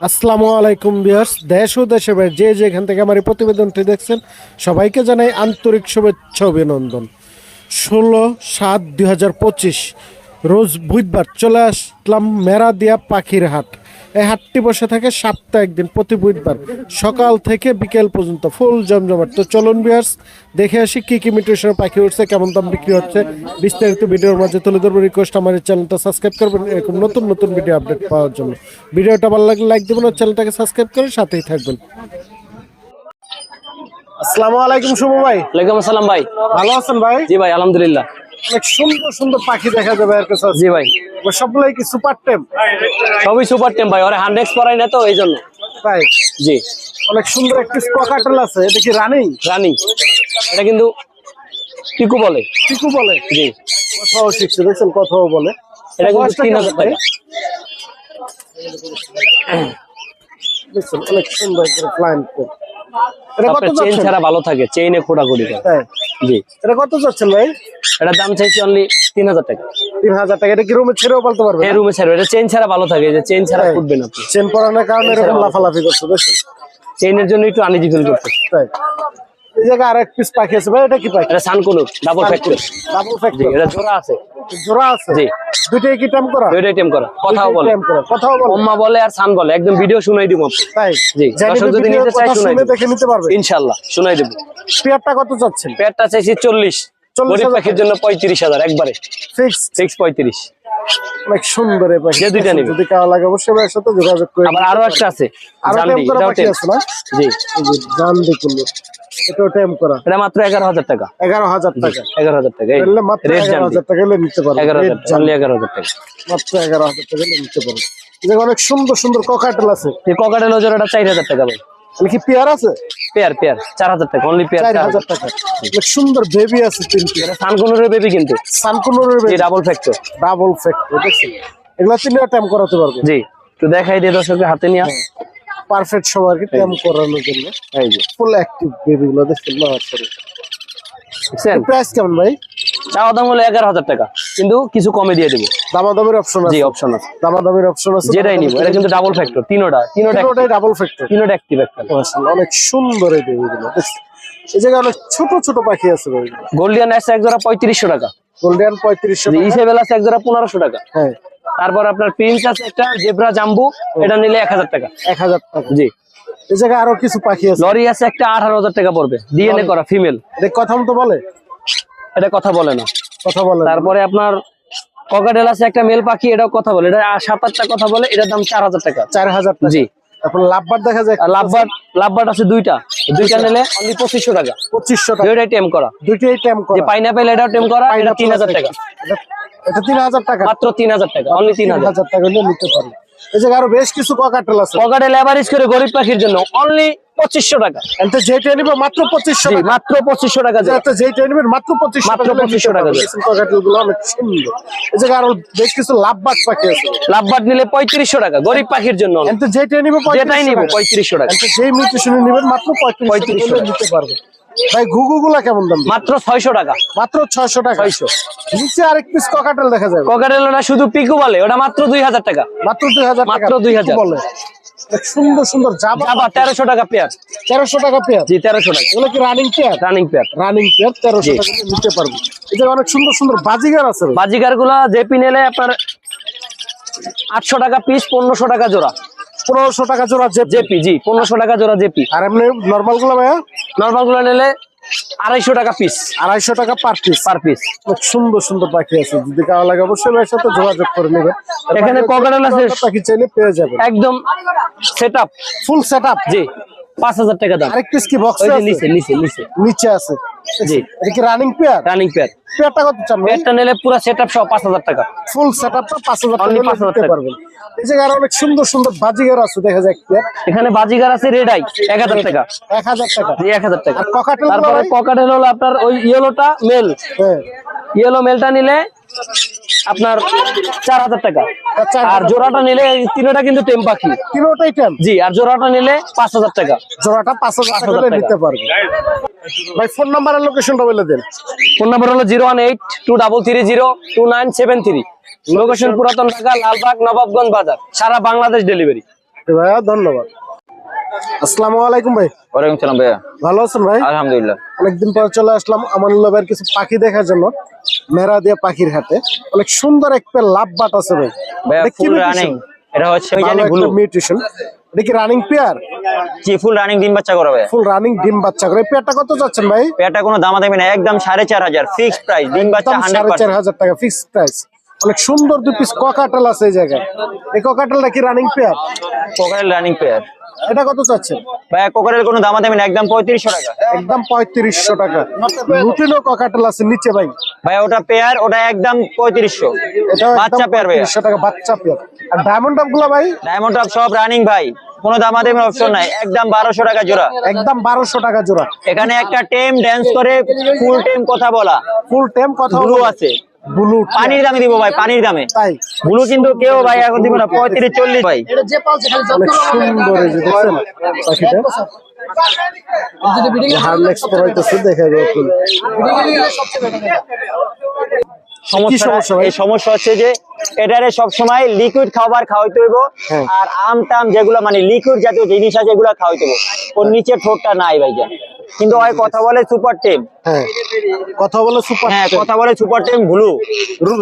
আসসালামু আলাইকুম বিয়ার্স দেশ ও দেশে যে যেখান থেকে আমার এই প্রতিবেদনটি দেখছেন, সবাইকে জানাই আন্তরিক শুভেচ্ছা অভিনন্দন। ষোলো সাত দুই রোজ বুধবার চলে আসলাম মেরাদিয়া পাখির হাট। এই হাটটি বসে থাকে সপ্তাহে একদিন প্রতি বুধবার সকাল থেকে বিকেল পর্যন্ত ফুল জমজমাট। তো চলুন বিয়ার্স দেখে আসি কি কি মিউটেশনের পাখি উঠছে কেমন দাম বিক্রি হচ্ছে। বিস্তারিত ভিডিওর মাঝে তুলে ধরবো রিকোয়েস্ট আমার এই চ্যানেলটা সাবস্ক্রাইব করবেন এরকম নতুন নতুন ভিডিও আপডেট পাওয়ার জন্য। ভিডিওটা ভালো লাগলে লাইক দেবেন আর চ্যানেলটাকে সাবস্ক্রাইব করে সাথেই থাকবেন। আসসালামু আলাইকুম শুভ ভাই। ওয়ালাইকুম আসসালাম ভাই। ভালো আছেন ভাই? জি ভাই আলহামদুলিল্লাহ। অনেক সুন্দর সুন্দর পাখি দেখা যাবে আর কাছে। জি ভাই। সবগুলাই কি সুপার টেম? সবই সুপার টেম ভাই ওরা হান্ড্রেড পরাই না তো এই জন্য তাই? জি। অনেক সুন্দর একটি স্ককাটেল আছে এটা কি রানিং? রানিং। এটা কিন্তু পিকু বলে। পিকু বলে? জি। কথাও শিখছে দেখছেন কথাও বলে। এটা কিন্তু তিন হাজার? টাকা। দেখছেন অনেক সুন্দর করে ফ্লাইং এটা কত চেইন ছাড়া ভালো থাকে চেইনে খোঁড়াখুড়ি করে। জি। এটা কত যাচ্ছেন ভাই? এটা দাম চাইছি অনলি তিন হাজার টাকা। তিন হাজার টাকা। এটা কি রুমে ছেড়েও বলতে পারবে এই রুমে ছাড়বে। এটা চেইন ছাড়া ভালো থাকে যে চেইন ছাড়া। ফুটবে না চেইন পরানোর কারণে এরকম লাফালাফি করছে বেশি চেইনের জন্য একটু আনিজি ফিল করতে তাই এই জায়গায় আরেক পিস পাখি আছে। ভাই এটা কি পাখি? এটা sun conure double factor double factor এটা জোড়া আছে। জোড়া আছে? জি। দুইটাই কি টাইম করা? দুইটাই টেম করা। কথাও বলে। করা কথাও বলে। আর সান বলে। একদম ভিডিও শুনাই দিব। আপনি তাই? জি, দর্শক যদি নিতে চায় কথা শুনাই শুনে দেব। দেখে নিতে পারবে। ইনশাল্লাহ শুনাই দেবো। পেয়ারটা কত চাচ্ছেন? পেয়ারটা চাইছি চল্লিশ। 40,000 গরিব পাখির জন্য পঁয়ত্রিশ হাজার একবারে। সিক্স পঁয়ত্রিশ। অনেক সুন্দর যে দুইটা নিবে। যদি কারও লাগে অবশ্যই ভাইয়ের সাথে যোগাযোগ করে আরও একটা আছে আরও না? জি। টাইম করা। এটা মাত্র টাকা। টাকা। টাকা তাহলে মাত্র রেড এগারো জানডি হাজার টাকা নিতে মাত্র নিতে অনেক সুন্দর সুন্দর ককাটেল আছে। এই ককাটেল ওজোরটা চার হাজার টাকা ভাই। মানে কি পেয়ার আছে? Pair pair. চার হাজার টাকা অনলি পেয়ার চার হাজার টাকা। অনেক সুন্দর বেবি আছে তিনটি এটা সানকুনুরের বেবি কিন্তু। সানকুনুরের ডাবল ফ্যাক্টর ডাবল ফ্যাক্টর দেখছেন? এগুলো তিনটা টাইম করাতে পারবে। জি। দেখাই দিয়ে দর্শকের হাতে নিয়ে পারফেক্ট সময় আর টাইম করানোর জন্য। এই যে। ফুল অ্যাক্টিভ বেবি গুলো দেখছেন না প্রাইস কেমন ভাই? চাওয়া দাম হলো এগারো হাজার টাকা। কিন্তু কিছু কমে দিয়ে দেবো। দামাদামের অপশন আছে। অপশন আছে। দামাদামের অপশন আছে যেটাই নিবো। এটা কিন্তু ডাবল ফ্যাক্টর তিনোটা তিনোটা ডাবল ফ্যাক্টর তিনোটা অ্যাক্টিভ একটা। অনেক সুন্দর এই জায়গায় অনেক ছোট ছোট পাখি আছে গোল্ডিয়ান এস এক জোড়া পঁয়ত্রিশশো টাকা। গোল্ডেন পঁয়ত্রিশশো ইসেবেল আছে এক জোড়া পনেরোশো টাকা। হ্যাঁ। তারপর আপনার প্রিন্স আছে একটা জেব্রা জাম্বু এটা নিলে এক হাজার টাকা। এক হাজার টাকা। জি। এই জায়গায় আরও কিছু পাখি আছে। লরি আছে একটা আঠারো হাজার টাকা পড়বে। ডিএনএ করা ফিমেল কথা মতো বলে? এটা কথা বলে না। কথা বলে তারপরে আপনার ককাটেল আছে একটা মেল পাখি এটাও কথা বলে। এটা সাত আটটা কথা বলে এটার দাম চার হাজার টাকা। চার হাজার টাকা। জি। তারপর লাভবার দেখা যায় আছে দুইটা। দুইটা নিলে অনলি পঁচিশশো টাকা। পঁচিশশো টাকা। দুইটাই টেম করা। দুইটাই যে পাইনাপেল এটাও টেম করা এটা তিন হাজার টাকা। এটা- তিন হাজার টাকা। মাত্র তিন হাজার টাকা অনলি তিন হাজার টাকা নিতে এই আরও বেশ কিছু ককাটেল আছে। করে গরিব পাখির জন্য অনলি পঁচিশশো টাকা। যেটা নিবে মাত্র পঁচিশশো টাকা। মাত্র পঁচিশশো টাকা যেটা নিবে মাত্র পঁচিশশো মাত্র টাকা 2500 টাকা দিয়ে। ককাটেলগুলো অনেক সুন্দর। এই জায়গায় আরও বেশ কিছু লাভবাদ পাখি আছে। লাভবার্ড নিলে পঁয়ত্রিশশো টাকা গরিব পাখির জন্য। যেটা নিবে যেটাই নিব টাকা। পঁয়ত্রিশশো টাকা। যেই মিউটেশনে নিবেন মাত্র পঁয়ত্রিশশো 3500 টাকা। নিতে পারবে। ভাই ঘুঘু গুলা কেমন দাম মাত্র ছয়শো টাকা। মাত্র ছয়শো টাকা। 600 নিচে আরেক পিস ককাটেল দেখা যাবে। ককাটেল ওটা শুধু পিকু বলে ওটা মাত্র দুই হাজার টাকা। মাত্র দুই হাজার মাত্র 2000 বলে। এক সুন্দর সুন্দর জাবা আবার তেরোশো টাকা পেয়ার তেরোশো টাকা পেয়ার জি তেরোশো টাকা। এগুলো কি running pair running pair running pair তেরোশো। টাকা নিতে পারব। এটা অনেক সুন্দর সুন্দর বাজিগার আছে। বাজিকার জেপি নিলে আপনার আটশো টাকা পিস পনেরোশো টাকা জোড়া। পনেরোশো টাকা জোড়া জেপি জি পনেরোশো টাকা জোড়া জেপি আর এমনি নর্মালগুলো ভাইয়া? নর্মালগুলো নিলে আড়াইশো টাকা পিস আড়াইশো টাকা পার পিস পার পিস সুন্দর সুন্দর পাখি আছে। যদি কারও লাগে অবশ্যই ভাইয়ের সাথে যোগাযোগ করে নেবেন। এখানে কগাডাল আছে। পাখি চাইলে পেয়ে যাবে একদম সেট ফুল সেট জি পাঁচ হাজার টাকা দাম। আরেক পিস কি বক্স নিচে নিচে নিচে। নিচে আছে। জি। এটা কি রানিং পেয়ার রানিং পেয়ার পেয়ারটা কত চান পেয়ারটা নিলে পুরো সহ টাকা। ফুল সেট আপটা পাঁচ হাজার টাকা 5,000 টাকা। পারবেন। এই জায়গায় আরও অনেক সুন্দর সুন্দর বাজিগার আছে দেখা যায় পেয়ার এখানে বাজিগার আছে রেড আই টাকা। টাকা। জি এক হাজার টাকা। আর ককাটেল তারপরে ভাই? হলো আপনার ওই ইয়েলোটা মেল হ্যাঁ। ইয়েলো মেলটা নিলে আপনার চার হাজার টাকা। আর জোড়াটা নিলে তিনোটা কিন্তু টেম পাখি। তিনোটাই টেম জি আর জোড়াটা নিলে পাঁচ হাজার টাকা। জোড়াটা পাঁচ হাজার টাকা 5,000 টাকা। নিতে পারবে ভাই ফোন নাম্বার আর লোকেশনটা বলে দেন। ফোন নাম্বার হলো zero one eight two double three zero two nine seven three. Location পুরাতন ঢাকা লালবাগ নবাবগঞ্জ বাজার। সারা বাংলাদেশ ডেলিভারি ভাইয়া ধন্যবাদ। আসসালামু আলাইকুম ভাই। ওয়ালাইকুম সালাম ভাইয়া। ভালো আছেন ভাই? আলহামদুলিল্লাহ। অনেকদিন পর চলে আসলাম ভাইয়ের কিছু পাখি দেখার জন্য মেরা দিয়ে পাখির হাটে। অনেক সুন্দর লাভ বাট আছে ভাই। ভাইয়া ফুল রানিং এটা হচ্ছে মিউটেশন এটা কি রানিং পেয়ার জি ফুল রানিং ডিম বাচ্চা করা ভাই ফুল রানিং ডিম বাচ্চা করে পেয়ারটা কত চাচ্ছেন ভাই? পেয়ারটা কোনো দামাদামি না একদম সাড়ে চার হাজার ফিক্সড প্রাইস ডিম বাচ্চা সাড়ে চার হাজার টাকা ফিক্সড প্রাইস অনেক সুন্দর দুই পিস ককাটেল আছে এই জায়গায়। এই ককাটেলটা কি running pair cockerel running pair এটা কত চাচ্ছে ভাইয়া কোকারেল কোনো দামাদামি না একদম পঁয়ত্রিশশো টাকা। একদম পঁয়ত্রিশশো টাকা। রুটিনও ককাটেল আছে নিচে ভাই। ভাইয়া ওটা পেয়ার ওটা একদম পঁয়ত্রিশশো। এটাও বাচ্চা পেয়ার ভাই পঁয়ত্রিশশো টাকা বাচ্চা পেয়ার আর ডায়মন্ড আপগুলো ভাই? ডায়মন্ড টপ সব রানিং ভাই। কোনো দামাদামি অপশন নাই। একদম বারোশো টাকা জোড়া। একদম বারোশো টাকা জোড়া। এখানে একটা টেম ড্যান্স করে ফুল টেম কথা বলা। ফুল টেম কথা আছে। ব্লু পানির দামে দিব ভাই পানির দামে। ব্লু কিন্তু কেউ ভাই এখন দিব না পঁয়ত্রিশ চল্লিশ। ভাই সুন্দর পাখিটা। হারলেক্স দেখা সমস্যা সমস্যা এই সমস্যা হচ্ছে যে এটারে সবসময় লিকুইড খাবার খাওয়াইতে হইব হ্যাঁ। আর আম টাম যেগুলো মানে লিকুইড জাতীয় জিনিস আছে এগুলো খাওয়াইতে হইব। ওর নিচে ঠোঁটটা নাই ভাইজান। কিন্তু ওই কথা বলে সুপার টেম হ্যাঁ কথা বলে সুপার হ্যাঁ কথা বলে সুপার টেম ব্লু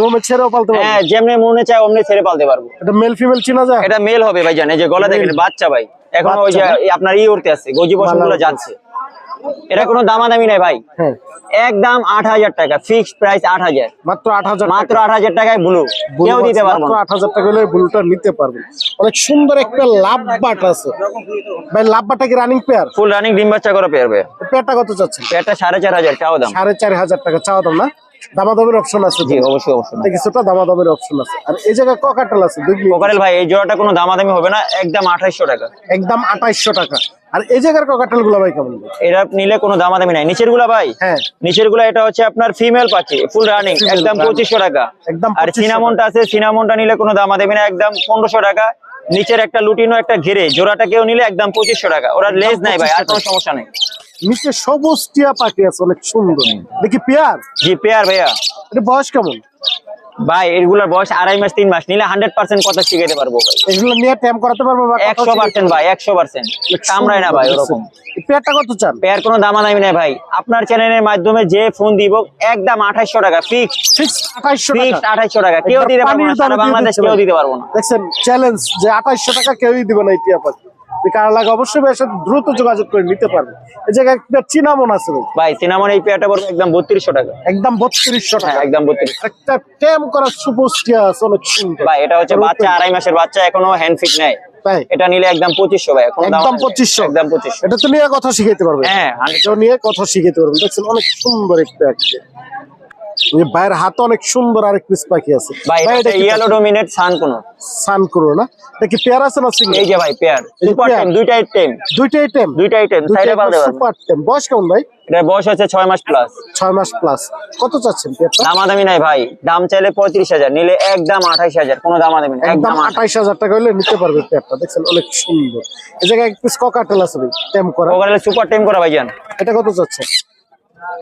রুমে ছেড়েও পালতে পারবে। হ্যাঁ যেমনি মনে চায় অমনি ছেড়ে পালতে পারব। এটা মেল ফিমেল চিনা যায়? এটা মেল হবে ভাই জানে যে গলা দেখেন বাচ্চা ভাই। এখন ওই যে আপনার ই উঠতে আছে গজি বসনগুলো জানছে যাচ্ছে। এটা কোনো দামাদামি নাই ভাই। হ্যাঁ। একদম আট হাজার টাকা ফিক্সড প্রাইস আট হাজার। মাত্র আট হাজার মাত্র আট হাজার টাকায় ব্লু কেউ দিতে পারব মাত্র আট হাজার টাকা হলে ব্লুটা নিতে পারবেন। অনেক সুন্দর একটা লাভ বাট আছে। ভাই লাভ বাটা কি রানিং পেয়ার ফুল রানিং ডিম বাচ্চা করে পেয়ারবে পেয়ারটা কত চাচ্ছেন? পেয়ারটা সাড়ে চার হাজার চাও দাম। সাড়ে চার হাজার টাকা চাও দাম না? দামাদামের অপশন আছে জি অবশ্যই অবশ্যই। কিছুটা দামাদামের অপশন আছে। আর এই জায়গায় ককাটেল আছে দুই। কোকারেল ভাই এই জোড়াটা কোনো দামাদামি হবে না একদম আঠাইশশো টাকা। একদম আঠাইশশো টাকা। আর এই জায়গার ককাটেলগুলো ভাই কেমন? এটা নিলে কোনো দামাদামি নাই। নিচেরগুলা ভাই হ্যাঁ। নিচেরগুলা এটা হচ্ছে আপনার ফিমেল পাচ্ছি ফুল রানিং একদম running। পঁচিশশো টাকা। একদম আর 2500 সিনামনটা আছে সিনামনটা নিলে কোনো দামাদামি না একদম পনেরোশো টাকা। নিচের একটা লুটিনো একটা ঘিরে জোড়াটা কেউ নিলে একদম পঁচিশশো টাকা। ওরা লেজ নাই ভাই আর কোনো সমস্যা নেই। নিচে সবুজ টিয়া পাখি আছে অনেক সুন্দর। দেখি পেয়ার? জি পেয়ার ভাইয়া। এটা বয়স কেমন? ভাই এগুলোর বয়স আড়াই মাস তিন মাস। নিলে হান্ড্রেড পার্সেন্ট কথা শিখাতে পারব ভাই। এগুলো নিয়ে ট্যাম করাতে পারব একশো পার্সেন্ট ভাই একশো পার্সেন্ট কামড়ায় না ভাই ওরকম। পেয়ারটা কত চান? পেয়ার কোনো দামাদামি নাই ভাই। আপনার চ্যানেলের মাধ্যমে যে ফোন দিব একদম আঠাইশশো টাকা ফিক্স ফিক্স আঠাইশশো ফিক্স টাকা? আঠাইশশো টাকা। কেউ দিতে পারব না দামে বাংলাদেশ কেউ দিতে পারব না। দেখছেন চ্যালেঞ্জ যে আঠাইশশো টাকা কেউই দিবে না এই টিয়া পাখি। যদি কার লাগে অবশ্যই সাথে দ্রুত যোগাযোগ করে নিতে পারবে এই জায়গায় একটা চিনামন আছে ভাই। সিনেমার এই পেয়ারটা পড়বে একদম বত্রিশশো টাকা। একদম বত্রিশশো হ্যাঁ টাকা একদম বত্রিশ একটা ট্যাম করা সুপোজ আছে অনেক সুন্দর ভাই এটা হচ্ছে বাচ্চা আড়াই মাসের বাচ্চা এখনও হ্যান্ড ফিট নেয় এটা নিলে একদম পঁচিশশো ভাই এখন একদম পঁচিশশো। একদম পঁচিশশো। এটা তো নিয়ে কথা শিখাইতে পারবে। হ্যাঁ 100 এটাও নিয়ে কথা শিখাইতে পারবেন দেখছেন অনেক সুন্দর একটা ভাইয়ের হাতে অনেক সুন্দর আরেক পিস পাখি আছে। ভাই ভাই এটা এটা ইয়েলো ডোমিনেট সান কোন সান করো না? এটা কি পেয়ার আছে না সিঙ্গেল এই যে ভাই পেয়ার। এই যে সুপার টেম দুইটা টেম দুইটা আইটেম দুইটা টেম সাইডে পালতে পারব সুপার টেম বয়স কেমন ভাই? এটার বয়স হচ্ছে মাস প্লাস মাস প্লাস কত চাচ্ছেন পেয়ারটা? দামাদামি নাই ভাই। দাম চাইলে পঁয়ত্রিশ হাজার নিলে একদম আঠাইশ হাজার। কোনো দামাদামি নাই একদম একদম আঠাইশ। হাজার টাকা হলে নিতে পারবে পেয়ারটা। দেখছেন অনেক সুন্দর। এই জায়গায় এক পিস ককাটেল আছে ভাই টেম করা। ওখানে সুপার টেম করা ভাইজান এটা কত চাচ্ছে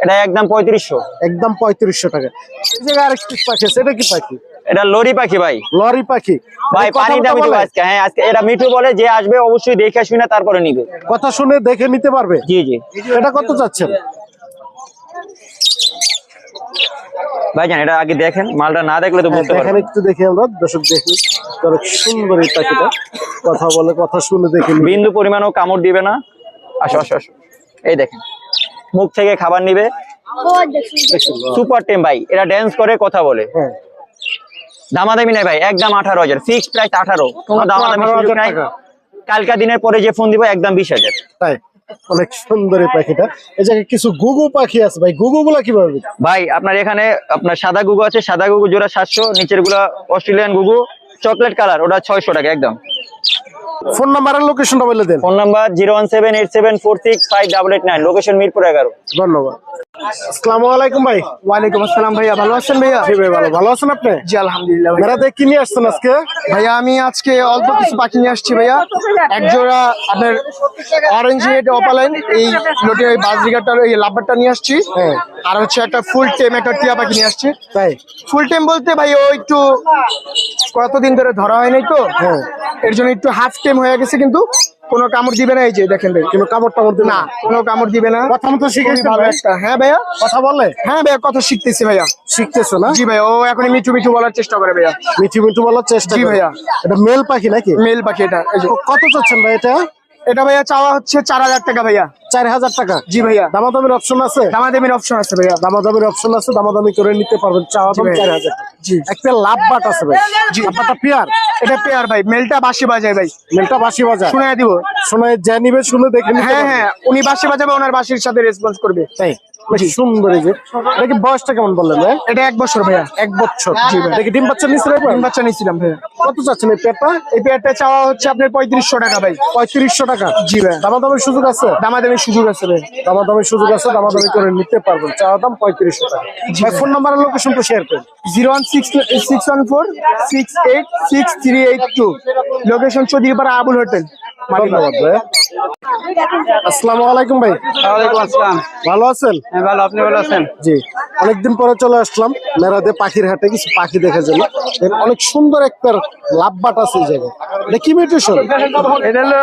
এটা একদম পঁয়ত্রিশশো। একদম পঁয়ত্রিশশো টাকা। এই জায়গায় আরেক পাখি আছে এটা কি পাখি? এটা লরি পাখি ভাই। লরি পাখি। ভাই কথা পানি বলতে দামি বলে? আজকে হ্যাঁ আজকে এটা মিঠু বলে যে আসবে অবশ্যই দেখে শুনে তারপরে নিবে। কথা শুনে দেখে নিতে পারবে? জি জি। এটা কত চাচ্ছেন? ভাইজান এটা আগে দেখেন মালটা না দেখলে তো বুঝতে দেখেন পারবেন। একটু দেখি আমরা দর্শক দেখি সুন্দর এই পাখিটা। কথা বলে কথা শুনে দেখে বিন্দু পরিমাণও কামড় দিবে না। আসো আসো আসো। এই দেখেন। মুখ থেকে খাবার নিবে। সুপার টেম ভাই এরা ড্যান্স করে কথা বলে। হ্যাঁ। দামাদামি নাই ভাই একদম আঠারো হাজার ফিক্সড প্রাইস আঠারো। দামাদামি সুযোগ নাই। কালকা দিনের পরে যে ফোন দিব একদম বিশ হাজার। তাই অনেক সুন্দর এই পাখিটা। এই জায়গায় কিছু গুগু পাখি আছে ভাই গুগু গুলা কীভাবে ভাই আপনার এখানে আপনার সাদা গুগু আছে সাদা গুগু জোড়া সাতশো নিচেরগুলা অস্ট্রেলিয়ান গুগু চকলেট কালার ওটা ছয়শো টাকা একদম। ফোন নাম্বার আর লোকেশনটা বলে দেন। Phone number zero one seven eight seven four six five double eight nine. Location Mirpur এগারো। ধন্যবাদ। আসসালামু আলাইকুম ভাই। ওয়ালাইকুম আসসালাম ভাইয়া ভালো আছেন ভাইয়া? জি ভাই ভালো। ভালো আছেন আপনি? জি আলহামদুলিল্লাহ ভাইয়া। কি নিয়ে আসছেন আজকে? ভাইয়া আমি আজকে অল্প কিছু পাখি নিয়ে আসছি ভাইয়া। এক জোড়া আপনার অরেঞ্জ অপালাইন এই লোটে ওই বাজরিগাটার এই লাভবারটা নিয়ে আসছি। হ্যাঁ। আর হচ্ছে একটা ফুল টেম একটা টিয়া পাখি নিয়ে আসছি। তাই? ফুল টেম বলতে ভাই ও একটু কতদিন ধরে ধরা হয় নাই তো? হ্যাঁ। এর জন্য একটু হাফ টেম হয়ে গেছে কিন্তু। কোনো কামড় দিবে না এই যে দেখেন ভাই। কিন্তু কামড় টামড় দিবে না কোনো কামড় দিবে না। কথা মতো শিখেছি ভালো একটা। হ্যাঁ ভাইয়া? কথা বলে হ্যাঁ ভাইয়া কথা শিখতেছি ভাইয়া। শিখতেছো না? জি ভাইয়া ও এখন মিঠু মিঠু বলার চেষ্টা করে ভাইয়া। মিঠু মিঠু বলার চেষ্টা জি ভাইয়া। এটা মেল পাখি নাকি? মেল পাখি এটা। কত চাচ্ছেন ভাই এটা? এটা ভাইয়া চাওয়া হচ্ছে চার হাজার টাকা ভাইয়া। চার হাজার টাকা? জি ভাইয়া। দামাদামির অপশন আছে? দামা দামাদামির অপশন আছে ভাইয়া। দামাদামির অপশন আছে দামাদামি করে নিতে পারবেন চাওয়া দাম চার হাজার। জি। একটা লাভ বাট আছে ভাই। জি। লাভবাটটা পেয়ার? এটা পেয়ার ভাই মেলটা বাসি বাজায় ভাই। মেলটা বাসি বাজায়। শুনে দিব। শোনায় যা নিবে শুনে দেখে হ্যাঁ হ্যাঁ উনি বাসি বাজাবে ওনার বাসির সাথে রেসপন্স করবে। তাই? বেশ সুন্দর এই যে। এটা কি বয়সটা কেমন বললেন ভাই? এটা এক বছর ভাইয়া। এক বছর জি ভাই। দেখি ডিম বাচ্চা নিচ্ছে তিন বাচ্চা নিয়েছিলাম ভাইয়া। কত চাচ্ছেন এই পেয়ারটা এই পেয়ারটা চাওয়া হচ্ছে আপনার পঁয়ত্রিশশো টাকা ভাই। পঁয়ত্রিশশো টাকা? জি ভাই। দামাদামির সুযোগ আছে? দামাদামির সুযোগ আছে ভাই। দামাদামির সুযোগ আছে দামাদামি করে নিতে পারবেন। চাওয়া দাম পঁয়ত্রিশশো টাকা। ভাই ফোন নাম্বার আর লোকেশন তো শেয়ার করুন। Zero one six six one four six eight six three eight two. Location Chowdhurypara Abul hotel. ধন্যবাদ ভাই। আসসালামু আলাইকুম ভাই। ওয়ালাইকুম আসসালাম। ভালো আছেন? হ্যাঁ ভালো। আপনি ভালো আছেন? জি। অনেকদিন পরে চলে আসলাম। মেরাদে পাখির হাটে কিছু পাখি দেখার জন্য অনেক সুন্দর একটা লাভবাট আছে এই জায়গায়। এটা কি মিউটেশন এটা হলো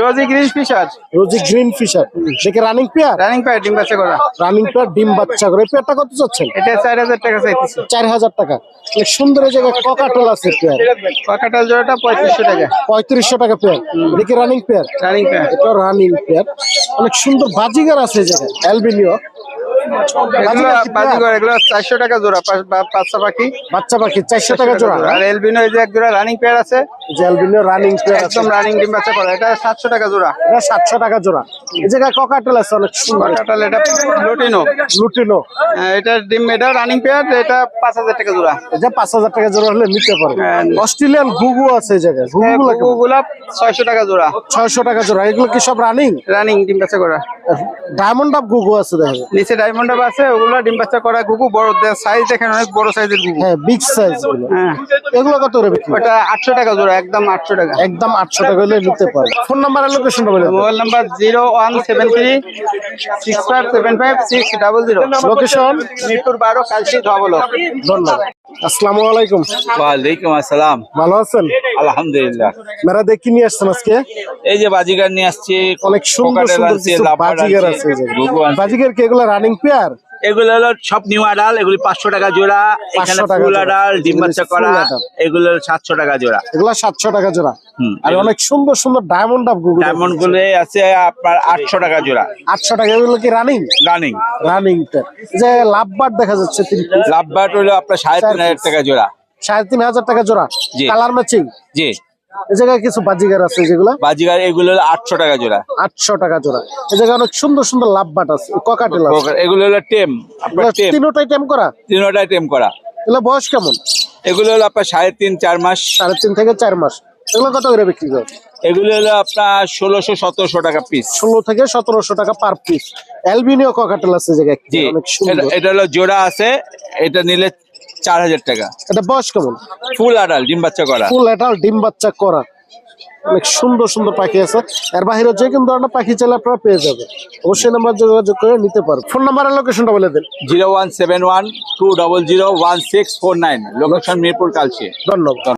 rosy green fisher. Rosy green fisher. দেখে রানিং পেয়ার রানিং পায় ডিম বাচ্চা করা। রানিং পেয়ার ডিম বাচ্চা করে। পেয়ারটা কত চাচ্ছেন? এটা চার হাজার টাকা চাইতেছে। চার হাজার টাকা। অনেক সুন্দর এই জায়গায় ককাটেল আছে পেয়ার পাকাটাল জোড়াটা পঁয়ত্রিশশো টাকা। পঁয়ত্রিশশো টাকা পেয়ার দেখি রানিং পেয়ার রানিং পায় এটা রানিং পেয়ার অনেক সুন্দর বাজিগার আছে এই জায়গায়। অ্যালবিনিও এগুলো চারশো টাকা জোড়া বাচ্চা পাখি। বাচ্চা পাখি চারশো টাকা জোড়া আর এলবিনো এই যে এক জোড়া রানিং পেয়ার আছে। যে রানিং একদম রানিং ডিম বাচ্চা করা এটা সাতশো টাকা জোড়া। এটা সাতশো টাকা জোড়া। এই জায়গায় ককাটেল আছে অনেক সুন্দর। পাকাটাল এটা লুটিনো লুটিনো এটা ডিম এটা রানিং পেয়ার এটা পাঁচ হাজার টাকা জোড়া। এটা পাঁচ হাজার টাকা জোড়া হলে নিতে পারবে। হ্যাঁ। অস্ট্রেলিয়ান ঘুঘু আছে এই জায়গায়। ঘুঘু গুলো গুলা ছয়শো টাকা জোড়া। ছয়শো টাকা জোড়া। এগুলো কি সব রানিং রানিং ডিম বাচ্চা করা। ডায়মন্ড আপ ঘুঘু আছে দেখা। নিচে ডায়মন্ড আছে ওগুলো ডিম বাচ্চা করা গুগু বড় সাইজ দেখেন অনেক বড় সাইজের গুগু হ্যাঁ বিগ সাইজ হ্যাঁ। এগুলো কত বিক্রি ওটা আটশো টাকা জোড়া একদম আটশো টাকা। একদম আটশো টাকা হলে নিতে পারবে। ফোন নাম্বার আর লোকেশনটা বলে। Mobile number zero one seven three six five seven five six double zero. Location Mirpur বারো কালসি ধবলো ধন্যবাদ। আসসালামু আলাইকুম। ওয়ালাইকুম আসসালাম। ভালো আছেন? আলহামদুলিল্লাহ। মেরা দেখি নিয়ে আসছেন আজকে? এই যে বাজিগার নিয়ে আসছি অনেক সুন্দর সুন্দর বাজিগার আছে। বাজিগার কি এগুলো রানিং পেয়ার এগুলো হলো সব নিউ আডাল এগুলি পাঁচশো টাকা জোড়া এখানে 500 টাকা ফুল। আডাল ডিম বাচ্চা করা এগুলো সাতশো টাকা জোড়া। এগুলো সাতশো টাকা জোড়া। আর অনেক সুন্দর সুন্দর ডায়মন্ড ডায়মন্ডগুলো আছে আপনার আটশো টাকা জোড়া। আটশো টাকা এগুলো কি রানিং রানিং রানিং যে লাভবার দেখা যাচ্ছে। লাভবাট হলো আপনার সাড়ে তিন হাজার টাকা জোড়া। সাড়ে তিন হাজার টাকা জোড়া। কালার ম্যাচিং জি। এই জায়গায় কিছু বাজিগার আছে যেগুলো? বাজিগার এগুলো হলো আটশো টাকা জোড়া। আটশো টাকা জোড়া। এই জায়গায় অনেক সুন্দর সুন্দর লাভবাট আছে ককাটেল আছে। এগুলো হলো টেম আপনার তিনোটাই টেম করা? তিনটাই টেম করা। এগুলো বয়স কেমন? এগুলো হলো আপনার সাড়ে তিন চার মাস। সাড়ে তিন থেকে চার মাস। এগুলো কত করে বিক্রি করে? এগুলো হলো আপনার ষোলোশো সতেরোশো টাকা পিস ষোলো থেকে সতেরোশো টাকা পার পিস অ্যালবিনিও ককাটেল আছে জায়গায়। এটা হলো জোড়া আছে এটা নিলে চার হাজার টাকা। এটা বয়স কেমন? ফুল আডাল ডিম বাচ্চা করা। ফুল আডাল ডিম বাচ্চা করা। অনেক সুন্দর সুন্দর পাখি আছে। এর বাইরে যে কোনো ধরনের পাখি চাইলে আপনারা পেয়ে যাবেন। অবশ্যই নাম্বার যোগাযোগ করে নিতে পারবেন ফোন নাম্বার লোকেশনটা বলে দেন। Zero one seven one two double zero one six four nine. Location Mirpur ধন্যবাদ।